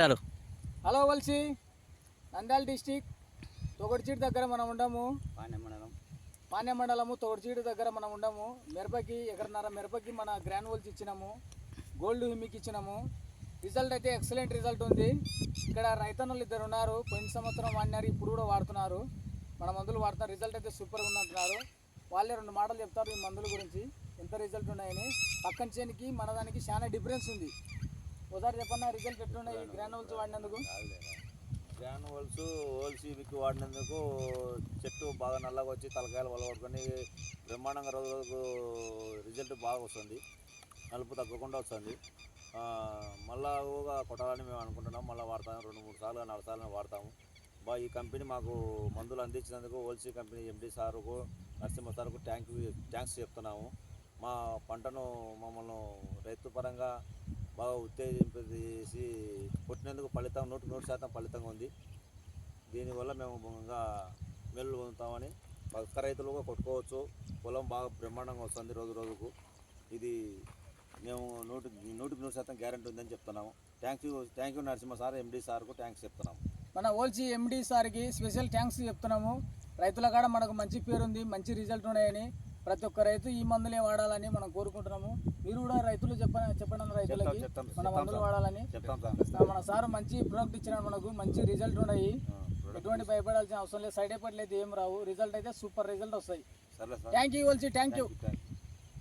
పెట్టారు hello వల్సి Nandyal district తొగడిచీటి దగ్గర మనం ఉండము. పాణ్య మండలము తొగడిచీటి దగ్గర మనం ఉండము. మిరపకి ఎకరన్నర మిరపకి మన గ్రానువల్స్ ఇచ్చినాము. గోల్డ్ హిమ్మికి ఇచ్చినాము. రిజల్ట్ అయితే ఎక్సలెంట్ రిజల్ట్ ఉంది. ఇక్కడ రైతన్నులు ఇద్దరు ఉన్నారు. పోయిన సంవత్సరం వాడినారు ఇప్పుడు కూడా వాడుతున్నారు. మన మందులు వాడుతున్నారు రిజల్ట్ అయితే సూపర్గా ఉంది అంటున్నారు. వాళ్ళే రెండు మాటలు చెప్తారు ఈ మందుల గురించి. ఎంత రిజల్ట్ ఉన్నాయని. పక్కన చేనికి మన దానికి చాలా డిఫరెన్స్ ఉంది. ఒకసారి చెప్పన్నా రిజల్ట్ ఎట్లున్నాయి? గ్రానువల్స్ వాడినందుకు? ఓల్సీబీకి వాడినందుకు చెట్టు బాగా నల్లగా వచ్చి తలకాయలు వలగొట్టుకొని బ్రహ్మాండంగా రోజు రోజుకు రిజల్ట్ బాగా వస్తుంది. నలుపు తగ్గకుండా వస్తుంది. మళ్ళా ఊగా కొట్టాలని మేము అనుకుంటున్నాం. మళ్ళీ వాడతాము రెండు మూడు సార్లు నాలుగు సార్లు వాడతాము. బా ఈ కంపెనీ మాకు మందులు అందించినందుకు ఓల్సీ కంపెనీ ఎండి సారుకు నరసింహ సార్కు ట్యాంక్ థ్యాంక్స్ చెప్తున్నాము. మా పంటను మమ్మల్ని రైతు పరంగా బాగా ఉత్తేజింపజేసి కొట్టినందుకు ఫలితం నూట నూరు శాతం ఫలితంగా ఉంది. దీనివల్ల మేము ఇంకా మెల్లు పొందుతామని పక్క రైతులు కూడా కొట్టుకోవచ్చు. పొలం బాగా బ్రహ్మాండంగా వస్తుంది రోజు రోజుకు. ఇది మేము నూటి నూటికి నూరు శాతం గ్యారంటీ ఉందని చెప్తున్నాము. Thank you thank you Narasimha sir MD సార్కు థ్యాంక్స్ చెప్తున్నాము. మన ఓల్చి ఎండి సార్కి స్పెషల్ థ్యాంక్స్ చెప్తున్నాము. రైతుల కాడ మనకు మంచి పేరు ఉంది మంచి రిజల్ట్ ఉన్నాయని ప్రతి ఒక్క రైతు ఈ మందులే వాడాలని మనం కోరుకుంటున్నాము. మీరు కూడా రైతులు చెప్ప చెప్పండి రైతులకి. మన మందులు. వాడాలని. మన సార్ మంచి ప్రోడక్ట్ ఇచ్చినాడు మనకు. మంచి రిజల్ట్ ఉన్నాయి. ఎటువంటి భయపడాల్సిన అవసరం లేదు. సైడ్ ఎఫెక్ట్లు అయితే ఏం రావు. రిజల్ట్ అయితే సూపర్ రిజల్ట్ వస్తాయి. Thank you you thank you